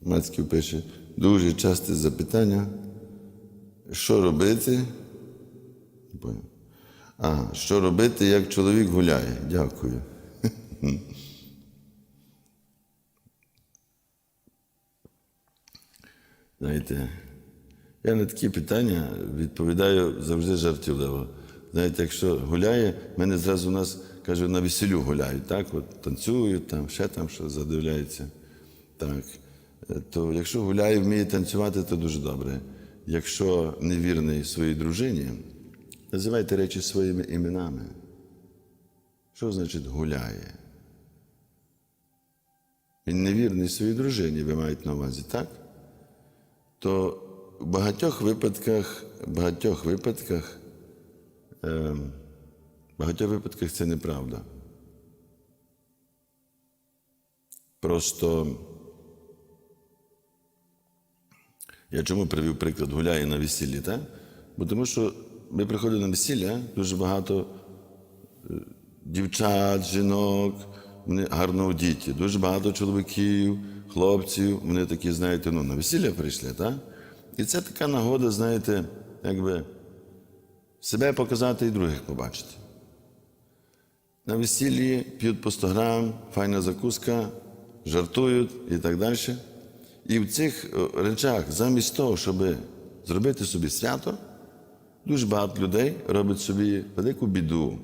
Мацьків пише, дуже часте запитання, що робити? А, що робити, як чоловік гуляє? Дякую. Знаєте, я на такі питання відповідаю завжди жартівливо. Знаєте, якщо гуляє, в мене зразу у нас каже, на веселю гуляють, так? От танцюють, там, ще там що задивляється. Так. Е, То якщо гуляє, вміє танцювати, то дуже добре. Якщо невірний своїй дружині, називайте речі своїми іменами. Що значить гуляє? Він невірний своїй дружині, ви маєте на увазі, так? то в багатьох випадках, багатьох випадках, е, багатьох випадках це неправда. Просто я чому привів приклад гуляє на весіллі, так? Бо тому що ми приходимо на весілля, дуже багато е, дівчат, жінок, вони гарно одіті, дуже багато чоловіків, хлопців, вони такі, знаєте, ну, на весілля прийшли, так? І це така нагода, знаєте, якби себе показати і других побачити. На весіллі п'ють по 100 грам, файна закуска, жартують і так далі. І в цих е, речах, замість того, щоб зробити собі свято, дуже багато людей робить собі велику біду.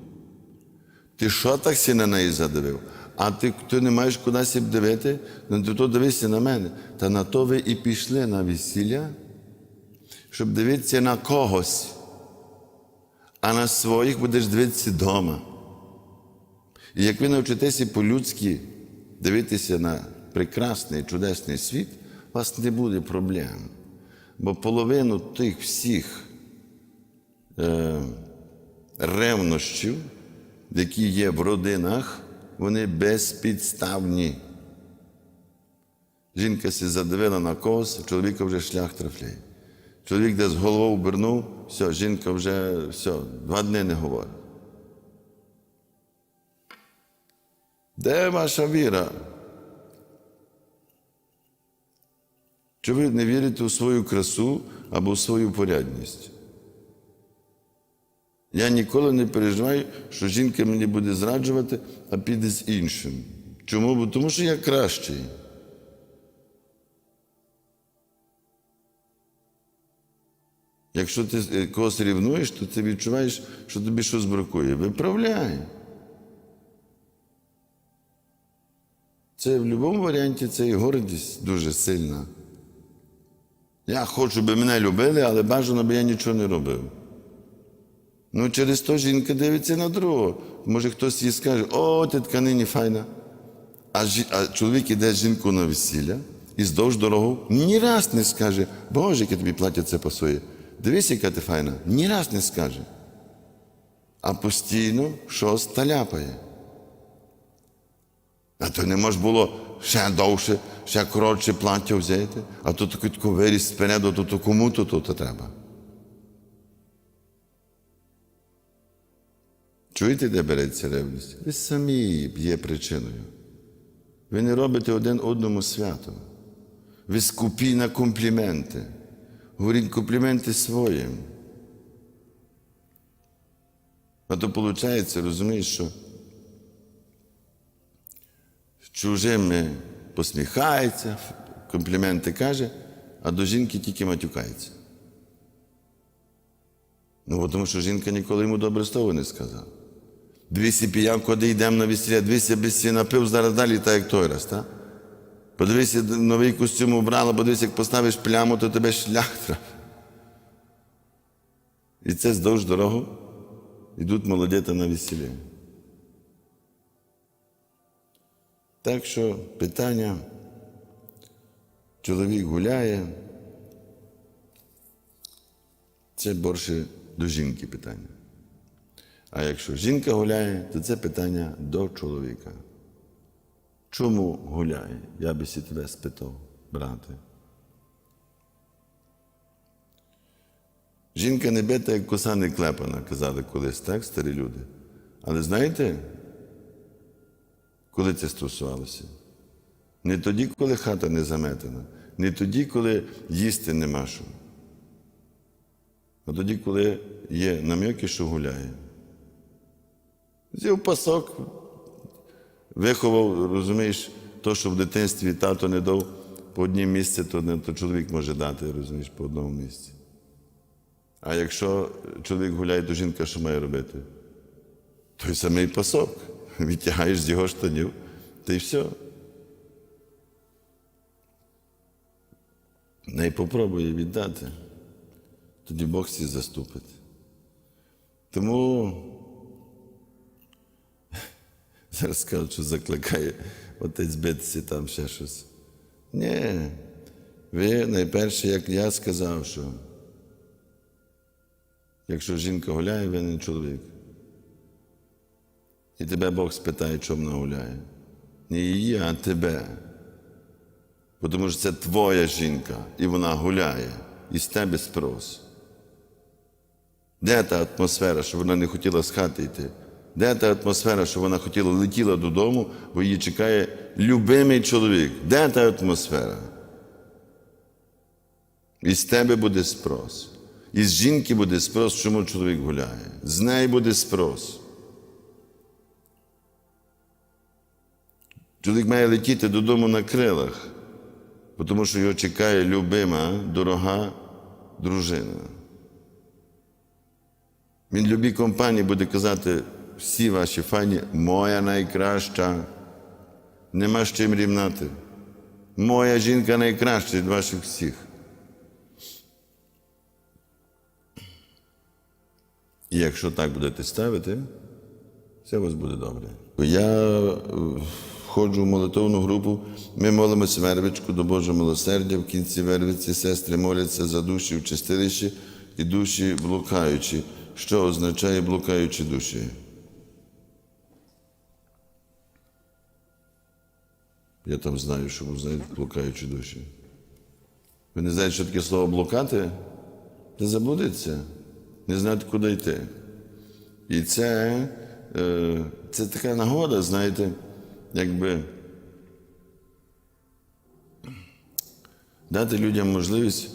Ти що так сі на неї задивив? А ти, ти не маєш кудись дивити, ну ти то дивися на мене. Та на то ви і пішли на весілля, щоб дивитися на когось, а на своїх будеш дивитися вдома. І як ви навчитеся по-людськи дивитися на прекрасний, чудесний світ, у вас не буде проблем. Бо половину тих всіх е, ревнощів, які є в родинах, вони безпідставні. Жінка сі задивила на когось, чоловіка вже шлях трафляє. Чоловік десь голову обернув, все, жінка вже все, два дні не говорить. Де ваша віра? Чи ви не вірите у свою красу або в свою порядність? Я ніколи не переживаю, що жінка мені буде зраджувати, а піде з іншим. Чому? Бо тому що я кращий. Якщо ти е, когось рівнуєш, то ти відчуваєш, що тобі щось бракує. Виправляй. Це в будь-якому варіанті це і гордість дуже сильна. Я хочу, щоб мене любили, але бажано, би я нічого не робив. Ну, через то жінка дивиться на другого. Може, хтось їй скаже, о, ти тканині файна. А, жі... а чоловік іде з жінкою на весілля і здовж дорогу ні раз не скаже, Боже, яке тобі плаття це пасує. Дивись, яка ти файна. Ні раз не скаже. А постійно щось таляпає. А то не може було ще довше, ще коротше плаття взяти, а то таку виріс спереду, то, то кому то, то, то треба. Чуєте, де береться ревність? Ви самі є причиною. Ви не робите один одному свято. Ви скупі на компліменти. Говоріть компліменти своїм. А то виходить, розумієш, що чужими посміхається, компліменти каже, а до жінки тільки матюкається. Ну, тому що жінка ніколи йому добре слово не сказала. Двісі піяв, куди йдемо на весілля, двісі без напив, зараз далі так, як той раз, так? Подивися, новий костюм убрала, подивись, як поставиш пляму, то тебе шлях трав. І це здовж дорогу йдуть молодята на весілля. Так що питання, чоловік гуляє, це більше до жінки питання. А якщо жінка гуляє, то це питання до чоловіка. Чому гуляє? Я би сі тебе спитав, брате. Жінка не бита, як коса не клепана, казали колись, так, старі люди. Але знаєте, коли це стосувалося? Не тоді, коли хата не заметена. Не тоді, коли їсти нема що, а тоді, коли є нам'яки, що гуляє. Взяв пасок, виховав, розумієш, то, що в дитинстві тато не дав по одній місці, то, то чоловік може дати, розумієш, по одному місці. А якщо чоловік гуляє, то жінка що має робити? Той самий пасок. Відтягаєш з його штанів, та й все. Не попробує віддати. Тоді Бог всі заступить. Тому зараз скажуть, що закликає отець битися там ще щось. Ні. Ви найперше, як я сказав, що якщо жінка гуляє, ви не чоловік. І тебе Бог спитає, чому вона гуляє. Не її, а тебе. Бо Тому що це твоя жінка, і вона гуляє, і з тебе спрос. Де та атмосфера, що вона не хотіла з хати йти? Де та атмосфера, що вона хотіла летіла додому, бо її чекає любимий чоловік? Де та атмосфера? І з тебе буде спрос. І з жінки буде спрос, чому чоловік гуляє. З неї буде спрос. Чоловік має летіти додому на крилах, тому що його чекає любима, дорога дружина. Він любій компанії буде казати, всі ваші фані, моя найкраща. Нема з чим рівнати. Моя жінка найкраща від ваших всіх. І якщо так будете ставити, все у вас буде добре. Я е, входжу в молитовну групу, ми молимося вервичку до Божого милосердя. В кінці вервиці сестри моляться за душі в чистилищі і душі блукаючі. Що означає блукаючі душі? Я там знаю, що ви блукаючі душі. Ви не знаєте, що таке слово блукати? Це заблудиться, не знаєте, куди йти. І це, е, це така нагода, знаєте, якби дати людям можливість,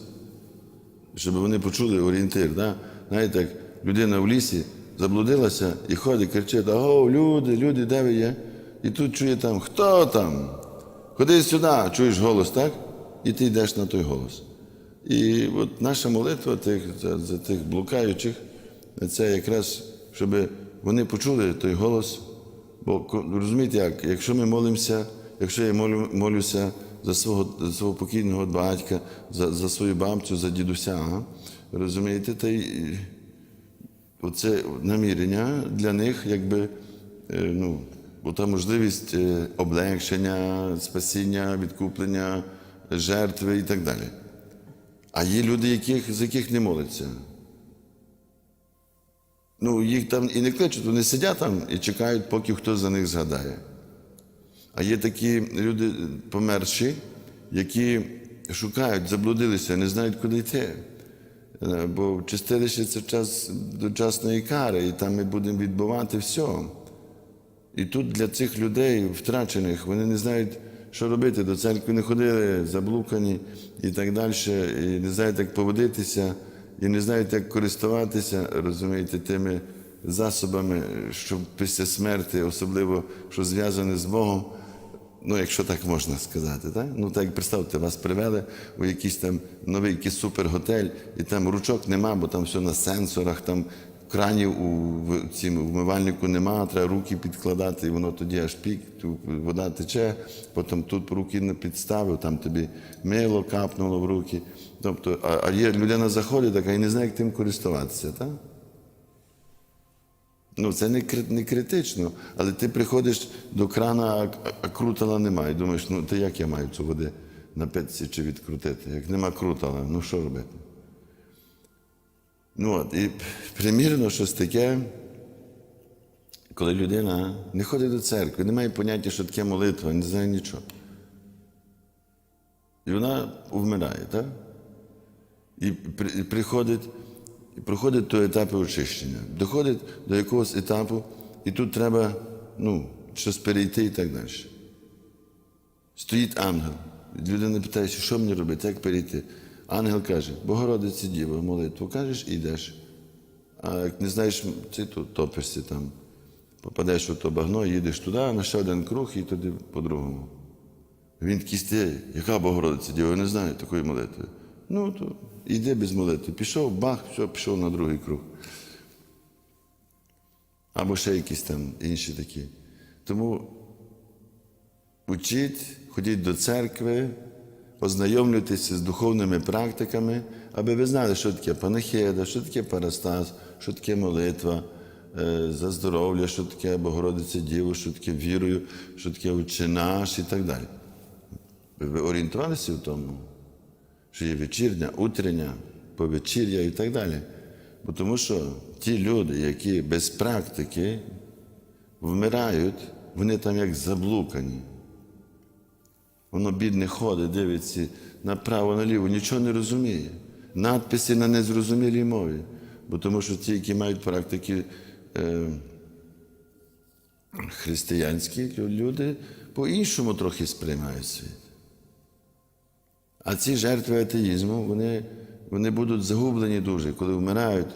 щоб вони почули орієнтир. Да? Знаєте, як людина в лісі заблудилася і ходить, кричить: Аго, люди, люди, де ви є? І тут чує там, хто там? Ходи сюди, чуєш голос, так? І ти йдеш на той голос. І от наша молитва тих, за, тих блукаючих, це якраз, щоб вони почули той голос. Бо розумієте, як, якщо ми молимося, якщо я молю, молюся за свого, за свого покійного батька, за, за свою бабцю, за дідуся, а, розумієте, та й оце намірення для них, якби, е, ну, та можливість е, облегшення, спасіння, відкуплення, жертви і так далі. А є люди, яких, з яких не моляться. Ну, їх там і не кличуть, вони сидять там і чекають, поки хтось за них згадає. А є такі люди померші, які шукають, заблудилися, не знають, куди йти. Е, Бо чистилище це час дочасної кари, і там ми будемо відбувати все. І тут для цих людей, втрачених, вони не знають, що робити. До церкви не ходили, заблукані і так далі, і не знають, як поводитися, і не знають, як користуватися, розумієте, тими засобами, що після смерті, особливо, що зв'язане з Богом. Ну, якщо так можна сказати, так? Ну так представте, вас привели у якийсь там новий якийсь суперготель, і там ручок нема, бо там все на сенсорах, там кранів у цім вмивальнику нема, треба руки підкладати, і воно тоді аж пік, вода тече, потім тут руки не підставив, там тобі мило капнуло в руки. Тобто, а, а є людина заходить така і не знає, як тим користуватися, так? Ну, це не, не критично, але ти приходиш до крана, а, крутала немає. Думаєш, ну то як я маю цю води напитися чи відкрутити? Як нема крутала, ну що робити? Ну от, і примірно щось таке, коли людина не ходить до церкви, не має поняття, що таке молитва, не знає нічого. І вона вмирає, так? І приходить, проходить до етапу очищення. Доходить до якогось етапу, і тут треба ну, щось перейти і так далі. Стоїть ангел Людина питає, що мені робити, як перейти. Ангел каже, Богородиці Діво, молитву кажеш і йдеш. А як не знаєш, ти тут топишся там, попадеш в то багно, їдеш туди, на ще один круг і туди по-другому. Він такий яка Богородиця Діва, я не знаю такої молитви. Ну, то йди без молитви. Пішов, бах, все, пішов на другий круг. Або ще якісь там інші такі. Тому учіть, ходіть до церкви, ознайомлюйтеся з духовними практиками, аби ви знали, що таке панахида, що таке парастас, що таке молитва е, за здоров'я, що таке Богородиця Діво, що таке вірою, що таке Отче і так далі. Ви орієнтувалися в тому, що є вечірня, утрення, повечір'я і так далі. Бо тому що ті люди, які без практики вмирають, вони там як заблукані. Воно бідне ходить, дивиться направо, наліво, нічого не розуміє. Надписи на незрозумілій мові. Бо тому що ті, які мають практики е, християнські лю- люди, по-іншому трохи сприймають світ. А ці жертви атеїзму, вони, вони будуть загублені дуже. Коли вмирають,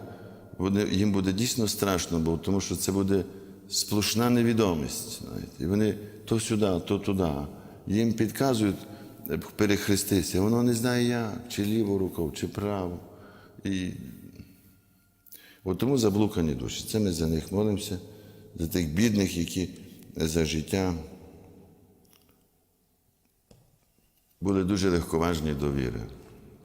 вони, їм буде дійсно страшно, бо тому що це буде сплошна невідомість. Знаєте. І вони то сюди, то туди. Їм підказують перехреститися. перехрестися. Воно не знає як, чи ліву рукою, чи праву. І От тому заблукані душі. Це ми за них молимося, за тих бідних, які за життя були дуже легковажні до віри.